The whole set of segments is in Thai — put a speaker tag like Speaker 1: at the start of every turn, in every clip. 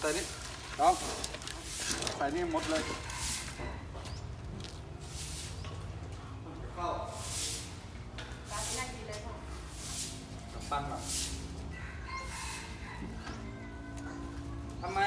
Speaker 1: ใส่นี่น้องใส่นี่หมดเลยเข้าตั้งหลังทำไม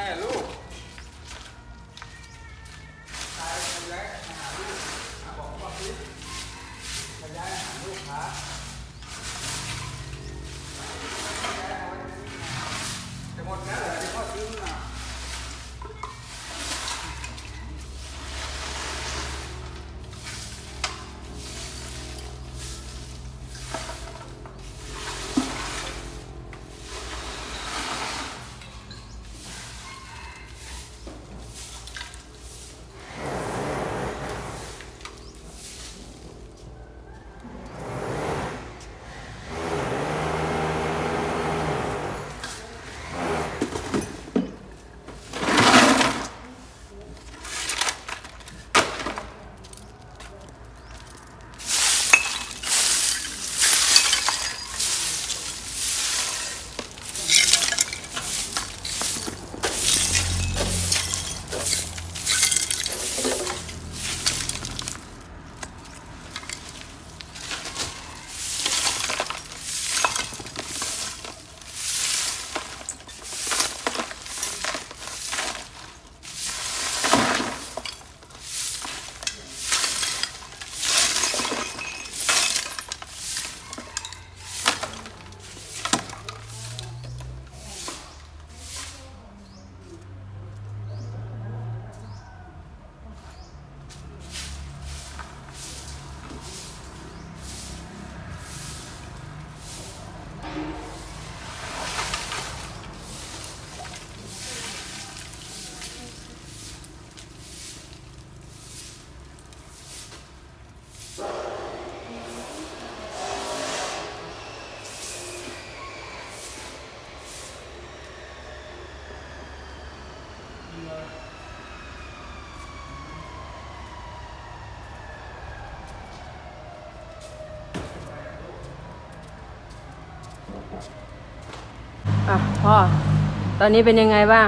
Speaker 1: อะพ่อ
Speaker 2: ตอนนี้เป็นยังไงบ้าง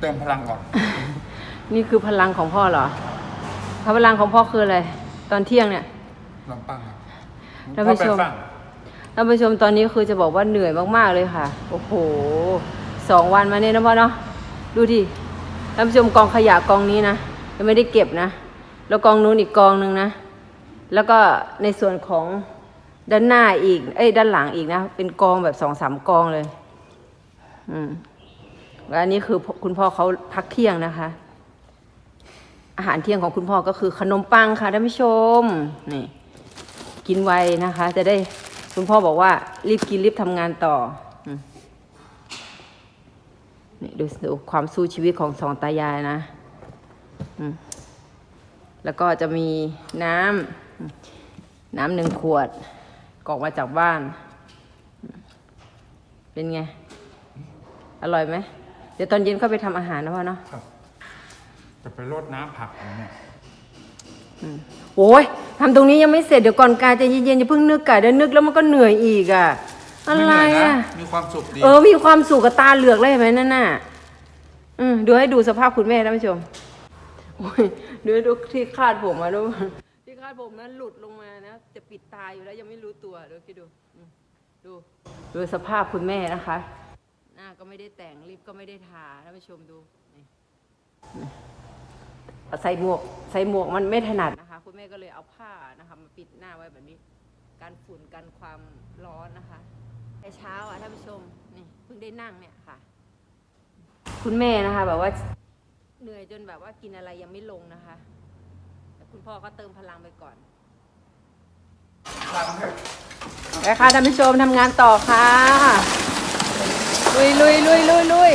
Speaker 1: เติมพลังก่อน
Speaker 2: นี่คือพลังของพ่อเหรอพลังของพ่อคืออะไร ตอนเที่ยงเนี่ย
Speaker 1: ลำปังครับ
Speaker 2: ท่านผู้ชม
Speaker 1: พ่อไปฟัง
Speaker 2: ท่านผู้ชมตอนนี้คือจะบอกว่าเหนื่อยมากๆเลยค่ะ โอ้โห สองวันมาเนี่ยนะพ่อเนาะ ดูดิ ท่านผู้ชมกองขยะกองนี้นะยังไม่ได้เก็บนะ แล้วกองนู้นอีกกองหนึ่งนะ แล้วก็ในส่วนของด้านหน้าอีก เอ้ยด้านหลังอีกนะ เป็นกองแบบสองสามกองเลย อืมแล้วอันนี้คือคุณพ่อเขาพักเที่ยงนะคะ อาหารเที่ยงของคุณพ่อก็คือขนมปังค่ะท่านผู้ชม นี่ กินไวนะคะ จะได้คุณพ่อบอกว่า รีบกินรีบทำงานต่อนี่ดูดูความสู้ชีวิตของสองตายายนะแล้วก็จะมีน้ำน้ำหนึ่งขวดกอกมาจากบ้าน เป็นไง อร่อยไหม เดี๋ยวตอนเย็นเข้าไปทำอาหารนะพ่อเนาะ
Speaker 1: ครับจะไปรดน้ำผักอะไรเนี่ย
Speaker 2: โอ้ยทำตรงนี้ยังไม่เสร็จเดี๋ยวก่อนกายใจเย็นๆอย่าเพิ่งนึกกะเดี๋ยวนึกแล้วมันก็เหนื่อยอีกอะ อะไร
Speaker 1: ม่เหนื่ย
Speaker 2: อะ
Speaker 1: นมีความสุขดี
Speaker 2: เออ มีความสุขกับตาเหลือกเลยเห็นไหมนั่นน่ะ อืมดูให้ดูสภาพคุณแม่ท่านผู้ชมโอ้ยดูให้ดูที่คาดผมมาดูที่คาดผมนั้นหลุดลงมานะ จะปิดตาอยู่แล้วยังไม่รู้ตัวดูคิดดูอืมดู ดูสภาพคุณแม่นะคะหน้าก็ ไม่ได้แต่งลิปก็ไม่ได้ทาท่านผู้ชมดูนี่ใส่หมวกใส่หมวกมันไม่ถนัดนะคะคุณแม่ก็เลยเอาผ้านะคะมาปิดหน้าไว้แบบนี้การฝุ่นกันความร้อนนะคะแต่เช้าอะท่านผู้ชมนี่เพิ่งได้นั่งเนี่ยค่ะ คุณแม่นะคะแบบว่าเหนื่อยจนแบบว่ากินอะไรยังไม่ลงนะคะแต่คุณพ่อก็เติมพลังไปก่อนไปค่ะท่านผู้ชมทำงานต่อค่ะ ลุยลุยลุยลุยลุย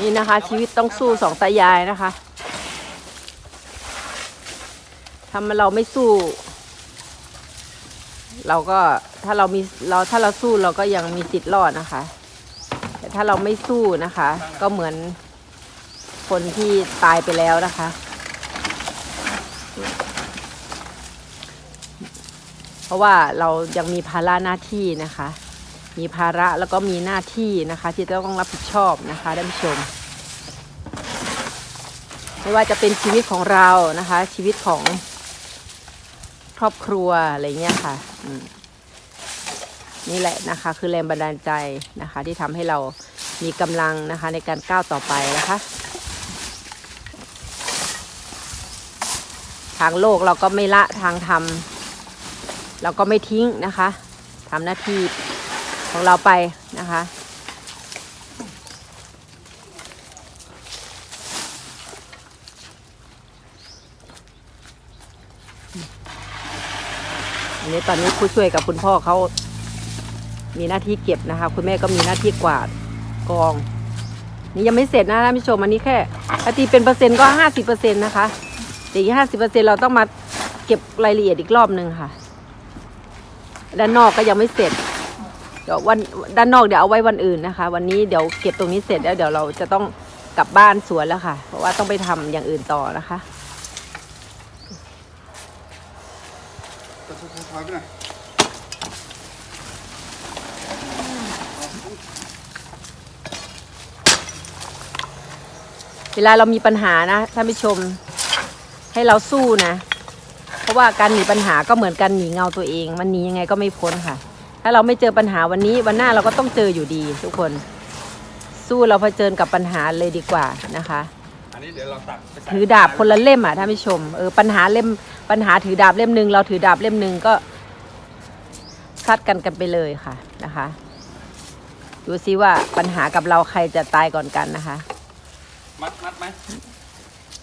Speaker 2: นี่นะคะ ชีวิตต้องสู้สองตายายนะคะถ้าเราไม่สู้ เราก็ถ้าเรามีเราถ้าเราสู้เราก็ยังมีสิทธิ์รอดนะคะ แต่ถ้าเราไม่สู้นะคะ ก็เหมือนคนที่ตายไปแล้วนะคะ เพราะว่าเรายังมีภาระหน้าที่นะคะ มีภาระแล้วก็มีหน้าที่นะคะ ที่ต้องรับผิดชอบนะคะท่านผู้ชม ไม่ว่าจะเป็นชีวิตของเรานะคะ ชีวิตของครอบครัวอะไรเงี้ยค่ะนี่แหละนะคะ คือแรงบันดาลใจนะคะ ที่ทำให้เรามีกำลังนะคะในการก้าวต่อไปนะคะ ทางโลกเราก็ไม่ละทางธรรม เราก็ไม่ทิ้งนะคะทำหน้าที่ของเราไปนะคะ อันนี้ตอนนี้ผู้ช่วยกับคุณพ่อเขามีหน้าที่เก็บนะคะ คุณแม่ก็มีหน้าที่กวาดกอง นี่ยังไม่เสร็จนะท่านผู้ชมอันนี้แค่ตีเป็นเปอร์เซ็นต์ก็ห้าสิบเปอร์เซ็นต์นะคะแต่อีกห้าสิบเปอร์เซ็นต์เราต้องมาเก็บรายละเอียดอีกรอบหนึ่งค่ะ ด้านนอกก็ยังไม่เสร็จ เดี๋ยววันด้านนอกเดี๋ยวเอาไว้วันอื่นนะคะ วันนี้เดี๋ยวเก็บตรงนี้เสร็จแล้วเดี๋ยวเราจะต้องกลับบ้านสวนแล้วค่ะ เพราะว่าต้องไปทำอย่างอื่นต่อนะคะเวลาเรามีปัญหานะท่านผู้ชมให้เราสู้นะ ราะว่าการหนีปัญหาก็เหมือนการหนีเงาตัวเอง มันหนียังไงก็ไม่พ้นค่ะ ถ้าเราไม่เจอปัญหาวันนี้วันหน้าเราก็ต้องเจออยู่ดี ทุกคน สู้เราเผชิญกับปัญหาเลยดีกว่านะคะ
Speaker 1: อันนี้เดี๋ยวเราตัดไปใส่
Speaker 2: ถือดาบคนละเล่มอะท่านผู้ชมเออปัญหาเล่มปัญหาถือดาบเล่มหนึ่งเราถือดาบเล่มหนึ่งก็ซัดกันกันไปเลยค่ะนะคะ ดูซิว่าปัญหากับเราใครจะตายก่อนกันนะคะ
Speaker 1: มัดมัดไหม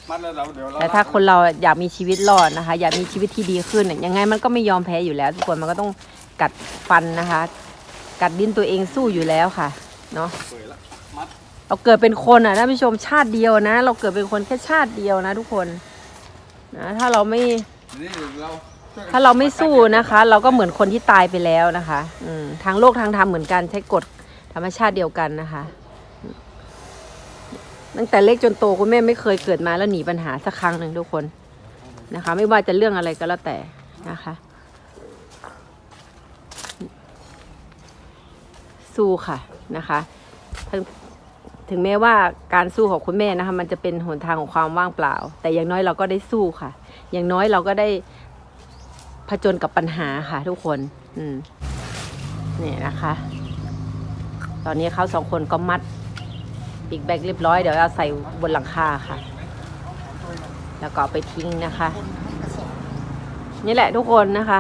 Speaker 1: มัดแล้วเราเดี๋ยวเรา
Speaker 2: แต่ถ้าคนเราอยากมีชีวิตรอดนะคะ อยากมีชีวิตที่ดีขึ้นเนี่ยยังไงมันก็ไม่ยอมแพ้อยู่แล้ว ทุกคนมันก็ต้องกัดฟันนะคะ กัดดิ้นตัวเองสู้อยู่แล้วค่ะเนาะ
Speaker 1: เปิดละมัด
Speaker 2: เราเกิดเป็นคนอะท่านผู้ชมชาติเดียวนะ เราเกิดเป็นคนแค่ชาติเดียวนะ ทุกคนนะถ้าเราไม่
Speaker 1: นี่เราช่วยกัน
Speaker 2: ถ้าเราไม่สู้นะคะ เราก็เหมือนคนที่ตายไปแล้วนะคะ อืมทางโลกทางธรรมเหมือนกันใช้กฎธรรมชาติเดียวกันนะคะ ตั้งแต่เล็กจนโตคุณแม่ไม่เคยเกิดมาแล้วหนีปัญหาสักครั้งหนึ่งทุกคนนะคะ ไม่ว่าจะเรื่องอะไรก็แล้วแต่นะคะ สู้ค่ะนะคะถึงถึงแม้ว่าการสู้ของคุณแม่นะคะมันจะเป็นหนทางของความว่างเปล่า แต่อย่างน้อยเราก็ได้สู้ค่ะ อย่างน้อยเราก็ได้ผจญกับปัญหาค่ะ ทุกคน อืมนี่นะคะ ตอนนี้เขาสองคนก็มัด บิ๊กแบกเรียบร้อยเดี๋ยวเราใส่บนหลังคาค่ะ แล้วก็ไปทิ้งนะคะ นี่แหละทุกคนนะคะ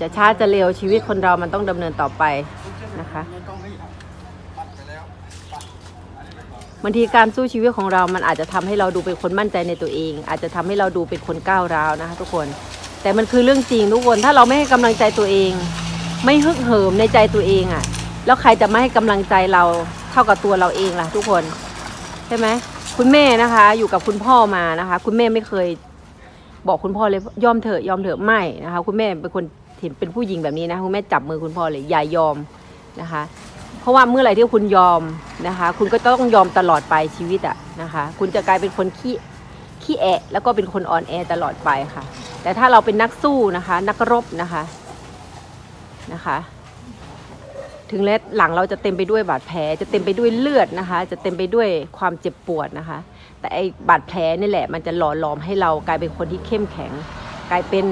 Speaker 2: จะช้าจะเร็วชีวิตคนเรามันต้องดำเนินต่อไปนะคะบางทีการสู้ชีวิตของเรา มันอาจจะทำให้เราดูเป็นคนมั่นใจในตัวเอง อาจจะทำให้เราดูเป็นคนก้าวร้าวนะคะทุกคน แต่มันคือเรื่องจริงทุกคน ถ้าเราไม่ให้กำลังใจตัวเอง ไม่ฮึกเหิมในใจตัวเองอะ่ะ แล้วใครจะไม่ให้กำลังใจเราเท่ากับตัวเราเองล่ะทุกคนใช่ไหมคุณแม่นะคะ อยู่กับคุณพ่อมานะคะ คุณแม่ไม่เคย บอกคุณพ่อเลยยอมเถอะยอมเถอะไม่นะคะ คุณแม่เป็นคนเห็นเป็นผู้หญิงแบบนี้นะคุณแม่จับมือคุณพ่อเลยอย่ายอมนะคะ เพราะว่าเมื่อไหร่ที่คุณยอมนะคะ คุณก็ต้องยอมตลอดไปชีวิตอะนะคะ คุณจะกลายเป็นคนขี้ขี้แอะ แล้วก็เป็นคนอ่อนแอตลอดไปค่ะ แต่ถ้าเราเป็นนักสู้นะคะ นักรบนะคะนะคะ ถึงแม้หลังเราจะเต็มไปด้วยบาดแผล จะเต็มไปด้วยเลือดนะคะ จะเต็มไปด้วยความเจ็บปวดนะคะ แต่ไอ้บาดแผลนี่แหละ มันจะหล่อหลอมให้เรากลายเป็นคนที่เข้มแข็ง กลายเป็น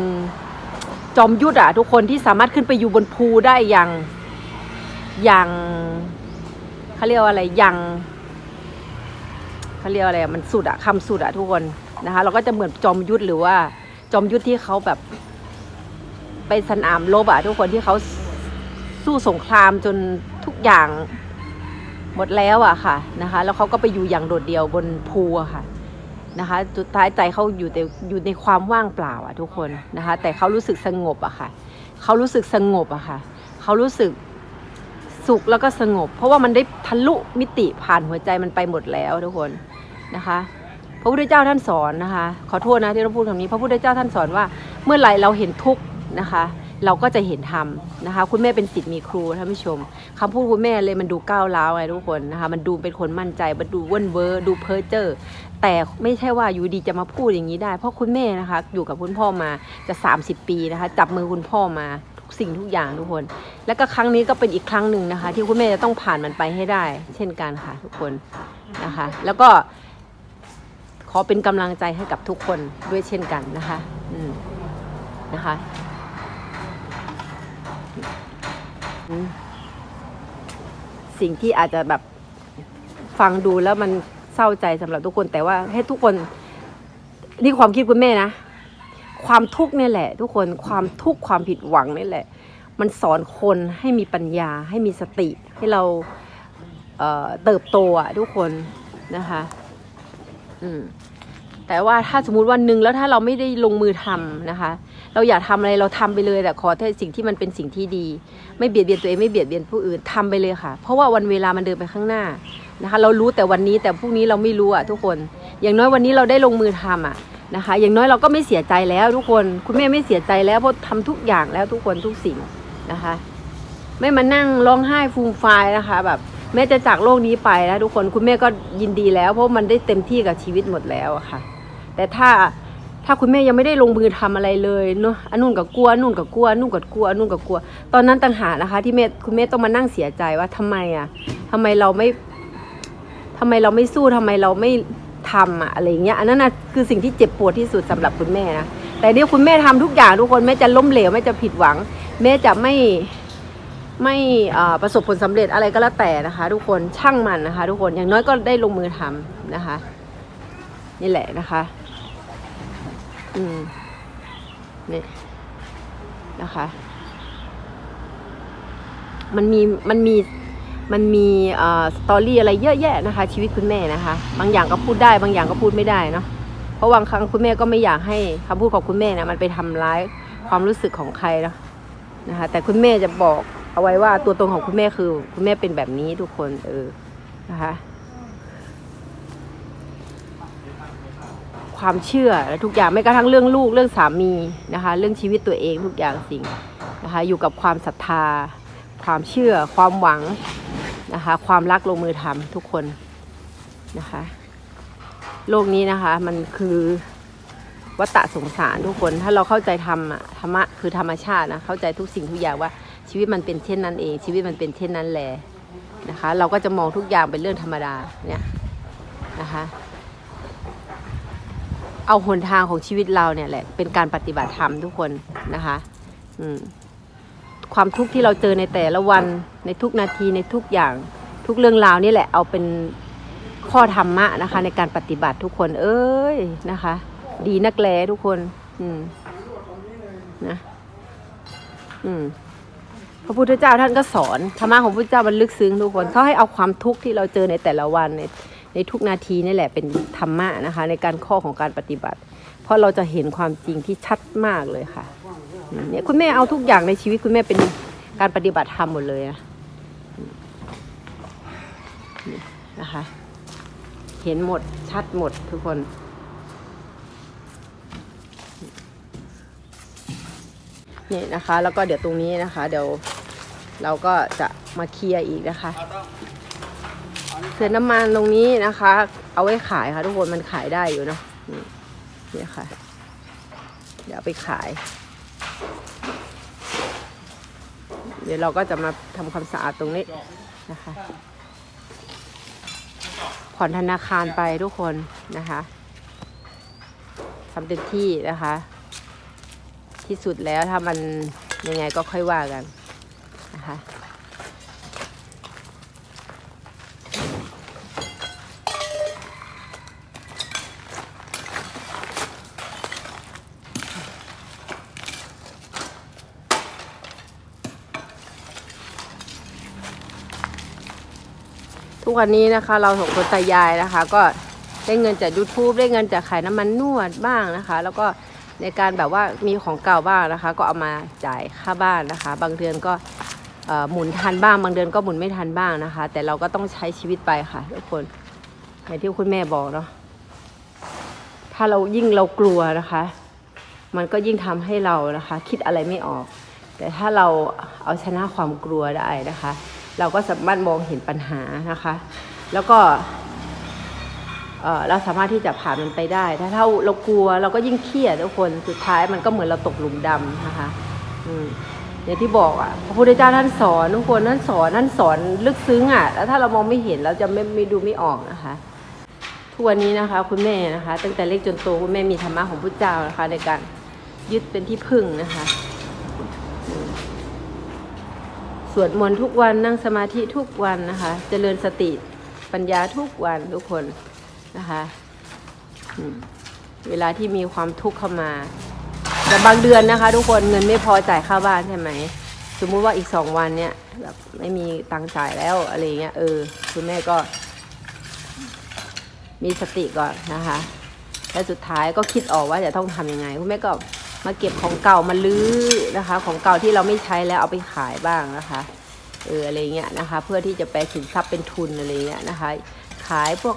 Speaker 2: จอมยุทธอะทุกคนที่สามารถขึ้นไปอยู่บนภูได้อย่างอย่างเขาเรียกว่าอะไรอย่างเขาเรียกว่าอะไรมันสุดอะคำสุดอะทุกคนนะคะ เราก็จะเหมือนจอมยุทธหรือว่าจอมยุทธที่เขาแบบไปสนามรบอะทุกคนที่เขา สู้สงครามจนทุกอย่างหมดแล้วอะค่ะนะคะ แล้วเขาก็ไปอยู่อย่างโดดเดี่ยวบนภูอะค่ะนะคะสุดท้ายใจเขาอยู่แต่อยู่ในความว่างเปล่าอะทุกคนนะคะ แต่เขารู้สึกสงบอะค่ะเขารู้สึกสงบอะค่ะเขารู้สึกสุขแล้วก็สงบ เพราะว่ามันได้ทะลุมิติผ่านหัวใจมันไปหมดแล้วทุกคนนะคะพระพุทธเจ้าท่านสอนนะคะ ขอโทษนะที่เราพูดคำนี้ พระพุทธเจ้าท่านสอนว่าเมื่อไหร่เราเห็นทุกข์นะคะ เราก็จะเห็นธรรมนะคะ คุณแม่เป็นศิษย์มีครูท่านผู้ชมคำพูดคุณแม่เลยมันดูก้าวร้าวไงทุกคนนะคะ มันดูเป็นคนมั่นใจ มันดูเว่นเวอร์ดูเพ้อเจ้อแต่ไม่ใช่ว่าอยู่ดีจะมาพูดอย่างนี้ได้ เพราะคุณแม่นะคะ อยู่กับคุณพ่อมาจะ 30 ปีนะคะ จับมือคุณพ่อมาทุกสิ่งทุกอย่างทุกคน แล้วก็ครั้งนี้ก็เป็นอีกครั้งหนึ่งนะคะ ที่คุณแม่จะต้องผ่านมันไปให้ได้ เช่นกันค่ะทุกคนนะคะ แล้วก็ขอเป็นกำลังใจให้กับทุกคนด้วยเช่นกันนะคะ อืมนะคะอืม สิ่งที่อาจจะแบบฟังดูแล้วมันเศร้าใจสำหรับทุกคนแต่ว่าให้ทุกคนนี่ความคิดคุณแม่นะ ความทุกข์เนี่ยแหละ ทุกคนความทุกข์ความผิดหวังนี่แหละ มันสอนคนให้มีปัญญา ให้มีสติให้เราเเติบโตอะทุกคนนะคะ อืม แต่ว่าถ้าสมมุติวันหนึ่งแล้วถ้าเราไม่ได้ลงมือทำนะคะ เราอยากทำอะไรเราทำไปเลยแต่ขอแต่สิ่งที่มันเป็นสิ่งที่ดี ไม่เบียดเบียนตัวเองไม่เบียดเบียนผู้อื่นทำไปเลยค่ะ เพราะว่าวันเวลามันเดินไปข้างหน้านะคะ เรารู้แต่วันนี้แต่พรุ่งนี้เราไม่รู้อะทุกคน อย่างน้อยวันนี้เราได้ลงมือทำอะนะคะ อย่างน้อยเราก็ไม่เสียใจแล้วทุกคน คุณแม่ไม่เสียใจแล้วเพราะทำทุกอย่างแล้วทุกคนทุกสิ่งนะคะ ไม่มานั่งร้องไห้ฟูมฟายนะคะ แบบแม่จะจากโลกนี้ไปนะทุกคนคุณแม่ก็ยินดีแล้ว เพราะมันได้เต็มที่กับชีวิตหมดแล้วอะค่ะ แต่ถ้าถ้าคุณแม่ยังไม่ได้ลงมือทำอะไรเลยเนาะอันนู่นกับกลัวนู่นกับกลัวนู่นกับกลัวนู่นกับกลัว ตอนนั้นต่างหากนะคะ ที่แม่คุณแม่ต้องมานั่งเสียใจว่าทำไมอะทำไมเราไม่ทำไมเราไม่สู้ทำไมเราไม่ทำอะอะไรอย่างเงี้ยอันนั้นนะคือสิ่งที่เจ็บปวดที่สุดสำหรับคุณแม่นะแต่เนี่ยคุณแม่ทำทุกอย่างทุกคนแม่จะล้มเหลวแม่จะผิดหวัง แม่จะไม่ไม่ประสบผลสำเร็จอะไรก็แล้วแต่นะคะ ทุกคนช่างมันนะคะ ทุกคนอย่างน้อยก็ได้ลงมือทำนะคะ นี่แหละนะคะ อืม นี่ นะคะ มันมี มันมี มันมีเอ่อสตอรี่อะไรเยอะแยะนะคะ ชีวิตคุณแม่นะคะ บางอย่างก็พูดได้ บางอย่างก็พูดไม่ได้เนาะ เพราะบางครั้งคุณแม่ก็ไม่อยากให้คำพูดของคุณแม่นะมันไปทำร้ายความรู้สึกของใครเนาะนะคะ แต่คุณแม่จะบอกเอาไว้ว่าตัวตนของคุณแม่คือ คุณแม่เป็นแบบนี้ทุกคน เออ นะคะ ความเชื่อและทุกอย่างไม่กระทั่งเรื่องลูกเรื่องสามีนะคะ เรื่องชีวิตตัวเองทุกอย่างสิ่งนะคะอยู่กับความศรัทธา ความเชื่อ ความหวังนะคะ ความรักลงมือทำทุกคนนะคะ โลกนี้นะคะมันคือวัฏฏะสงสารทุกคนถ้าเราเข้าใจธรรมอะธรรมะคือธรรมชาตินะเข้าใจทุกสิ่งทุกอย่างว่าชีวิตมันเป็นเช่นนั้นเอง ชีวิตมันเป็นเช่นนั้นแหละนะคะ เราก็จะมองทุกอย่างเป็นเรื่องธรรมดาเนี่ยนะคะ เอาหนทางของชีวิตเราเนี่ยแหละเป็นการปฏิบัติธรรมทุกคนนะคะอืมความทุกข์ที่เราเจอในแต่ละวันในทุกนาทีในทุกอย่างทุกเรื่องราวนี่แหละเอาเป็นข้อธรรมะนะคะ ในการปฏิบัติทุกคน เอ้ยนะคะ ดีนักแลทุกคน อืมนะอืมพระพุทธเจ้าท่านก็สอนธรรมะของพระพุทธเจ้ามันลึกซึ้งทุกคนเขาให้เอาความทุกข์ที่เราเจอในแต่ละวันใน ในทุกนาทีนี่แหละเป็นธรรมะนะคะ ในการข้อของการปฏิบัติ เพราะเราจะเห็นความจริงที่ชัดมากเลยค่ะเนี่ยคุณแม่เอาทุกอย่างในชีวิตคุณแม่เป็นการปฏิบัติธรรมหมดเลยนะนะคะ เห็นหมดชัดหมดทุกคนนี่นะคะ แล้วก็เดี๋ยวตรงนี้นะคะ เดี๋ยวเราก็จะมาเคลียร์อีกนะคะ
Speaker 1: เราต้อง
Speaker 2: เศษน้ำมันตรงนี้นะคะ เอาไว้ขายค่ะ ทุกคนมันขายได้อยู่เนาะนี่เนี่ยค่ะ เดี๋ยวไปขาย เดี๋ยวเราก็จะมาทำความสะอาดตรงนี้นะคะ ผ่อนธนาคารไปทุกคนนะคะทำเต็มที่นะคะ ที่สุดแล้วถ้ามันยังไงก็ค่อยว่ากันนะคะ ทุกวันนี้นะคะ เราสองคนตายายนะคะ ก็ได้เงินจาก YouTube ได้เงินจากขายน้ำมันนวดบ้างนะคะ แล้วก็ในการแบบว่ามีของเก่าบ้างนะคะ ก็เอามาจ่ายค่าบ้านนะคะ บางเดือนก็หมุนทันบ้าง บางเดือนก็หมุนไม่ทันบ้างนะคะ แต่เราก็ต้องใช้ชีวิตไปค่ะทุกคนอย่างที่คุณแม่บอกเนาะถ้าเรายิ่งเรากลัวนะคะ มันก็ยิ่งทำให้เรานะคะ คิดอะไรไม่ออก แต่ถ้าเราเอาชนะความกลัวได้นะคะ เราก็สามารถมองเห็นปัญหานะคะ แล้วก็เราสามารถที่จะผ่านมันไปได้ ถ้าเราเรากลัวเราก็ยิ่งเครียดทุกคนสุดท้ายมันก็เหมือนเราตกหลุมดำนะคะอืมอย่างที่บอกอะพระพุทธเจ้าท่านสอนทุกคนท่านสอนท่านสอนลึกซึ้งอะแล้วถ้าเรามองไม่เห็นเราจะไม่ไม่ดูไม่ออกนะคะทุกวันนี้นะคะ คุณแม่นะคะ ตั้งแต่เล็กจนโตคุณแม่มีธรรมะของพระเจ้านะคะ ในการยึดเป็นที่พึ่งนะคะอืม สวดมนต์ทุกวันนั่งสมาธิทุกวันนะคะเจริญสติปัญญาทุกวันทุกคนนะคะเวลาที่มีความทุกข์เข้ามาแต่บางเดือนนะคะ ทุกคนเงินไม่พอจ่ายค่าบ้านใช่ไหมสมมุติว่าอีกสองวันเนี่ยแบบไม่มีตังค์จ่ายแล้วอะไรเงี้ยเออคุณแม่ก็ มีสติก่อนนะคะและสุดท้ายก็คิดออกว่าจะต้องทำยังไง คุณแม่ก็ มาเก็บของเก่ามาลื้อนะคะ ของเก่าที่เราไม่ใช้แล้วเอาไปขายบ้างนะคะเอออะไรเงี้ยนะคะ เพื่อที่จะแปลสินทรัพย์เป็นทุนอะไรเงี้ยนะคะ ขายพวก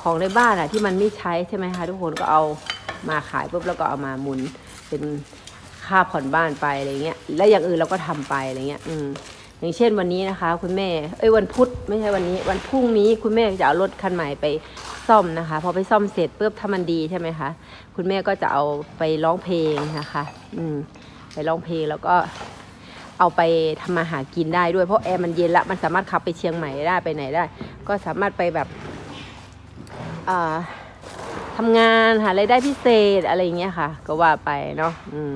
Speaker 2: ของในบ้านอะที่มันไม่ใช้ใช่ไหมคะทุกคนก็เอามาขายปุ๊บแล้วก็เอามาหมุนเป็นค่าผ่อนบ้านไปอะไรเงี้ยแล้วอย่างอื่นเราก็ทำไปอะไรเงี้ยอืมอย่างเช่นวันนี้นะคะ คุณแม่ เอ้ยวันพุธไม่ใช่วันนี้ วันพรุ่งนี้คุณแม่จะเอารถคันใหม่ไป ซ่อมนะคะ พอไปซ่อมเสร็จปุ๊บถ้ามันดีใช่ไหมคะคุณแม่ก็จะเอาไปร้องเพลงนะคะ อืมไปร้องเพลงแล้วก็เอาไปทำมาหากินได้ด้วยเพราะแอร์มันเย็นละมันสามารถขับไปเชียงใหม่ได้ไปไหนได้ ก็สามารถไปแบบอ่าทำงานหารายได้พิเศษอะไรอย่างเงี้ยค่ะ ก็ว่าไปเนาะอืม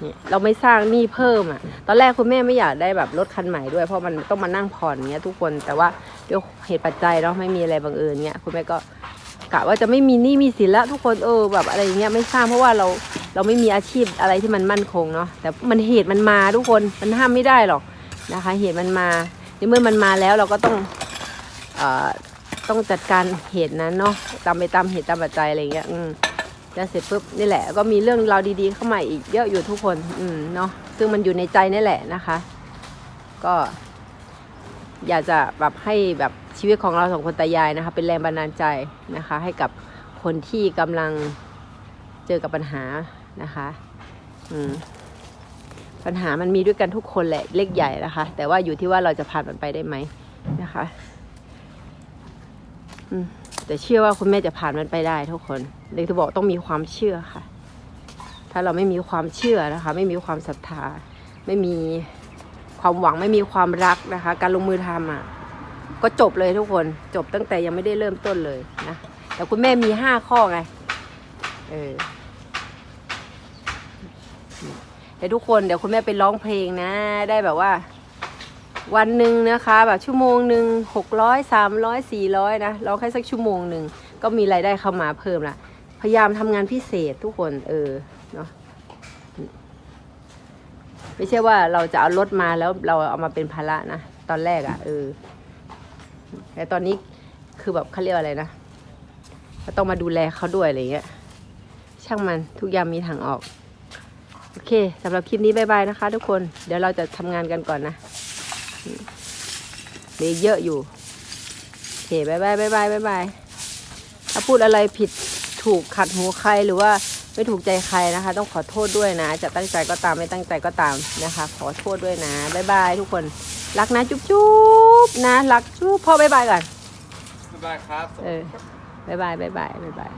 Speaker 2: เนี่ยเราไม่สร้างหนี้เพิ่มอะ ตอนแรกคุณแม่ไม่อยากได้แบบรถคันใหม่ด้วยเพราะมันต้องมานั่งผ่อนเงี้ยทุกคนแต่ว่าด้วยเหตุปัจจัยเนาะไม่มีอะไรบังเอิญเงี้ยคุณแม่ก็กะว่าจะไม่มีหนี้มีสินละทุกคนเออแบบอะไรเงี้ยไม่สร้างเพราะว่าเราเราไม่มีอาชีพอะไรที่มันมั่นคงเนาะแต่มันเหตุมันมาทุกคนมันห้ามไม่ได้หรอกนะคะ เหตุมันมาในเมื่อมันมาแล้วเราก็ต้องเอ่อต้องจัดการเหตุนั้นเนาะตามไปตามเหตุตามปัจจัยอะไรเงี้ยอืม แล้วเสร็จปุ๊บนี่แหละ ก็มีเรื่องราวดีๆเข้ามาอีกเยอะอยู่ทุกคน อืมเนาะซึ่งมันอยู่ในใจนี่แหละนะคะ ก็ อยากจะแบบให้แบบชีวิตของเราสองคนตายายนะคะ เป็นแรงบันดาลใจนะคะ ให้กับคนที่กำลังเจอกับปัญหานะคะ อืมปัญหามันมีด้วยกันทุกคนแหละเล็กใหญ่นะคะ แต่ว่าอยู่ที่ว่าเราจะผ่านมันไปได้ไหมนะคะ อืม แต่เชื่อว่าคุณแม่จะผ่านมันไปได้ทุกคนเด็กจะบอกต้องมีความเชื่อค่ะ ถ้าเราไม่มีความเชื่อนะคะ ไม่มีความศรัทธา ไม่มีความหวังไม่มีความรักนะคะ การลงมือทำอะ ก็จบเลยทุกคนจบตั้งแต่ยังไม่ได้เริ่มต้นเลยนะแต่คุณแม่มีห้าข้อไงเออเดี๋ยวทุกคนเดี๋ยวคุณแม่ไปร้องเพลงนะ ได้แบบว่า วันหนึ่งนะคะแบบชั่วโมงหนึ่งหกร้อยสามร้อยสี่ร้อยนะร้องแค่สักชั่วโมงหนึ่งก็มีรายได้เข้ามาเพิ่มละพยายามทำงานพิเศษทุกคนเออเนาะไม่ใช่ว่าเราจะเอารถมาแล้วเราเอามาเป็นภาระนะตอนแรกอะ่ะเออแต่ตอนนี้คือแบบเขาเรียกว่าอะไรนะเราต้องมาดูแลเขาด้วยอะไรเงี้ยช่างมันทุกอย่างมีทางออก โอเคสำหรับคลิปนี้บายบายนะคะ ทุกคนเดี๋ยวเราจะทำงานกันก่อนนะ เหลยเยอะอยู่โอเคบายบายบายบายบายบายถ้าพูดอะไรผิดถูกขัดหูใครหรือว่าไม่ถูกใจใครนะคะ ต้องขอโทษด้วยนะ จะตั้งใจก็ตามไม่ตั้งใจก็ตามนะคะ ขอโทษด้วยนะบายบายทุกคนรักนะจุ๊บจุ๊บนะรักจุ๊บพ่อบายบายก่อน
Speaker 1: บ๊ายบายครับ
Speaker 2: เออบายบายบายบายบายบาย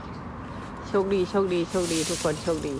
Speaker 2: โชคดีโชคดีโชคดีทุกคนโชคดี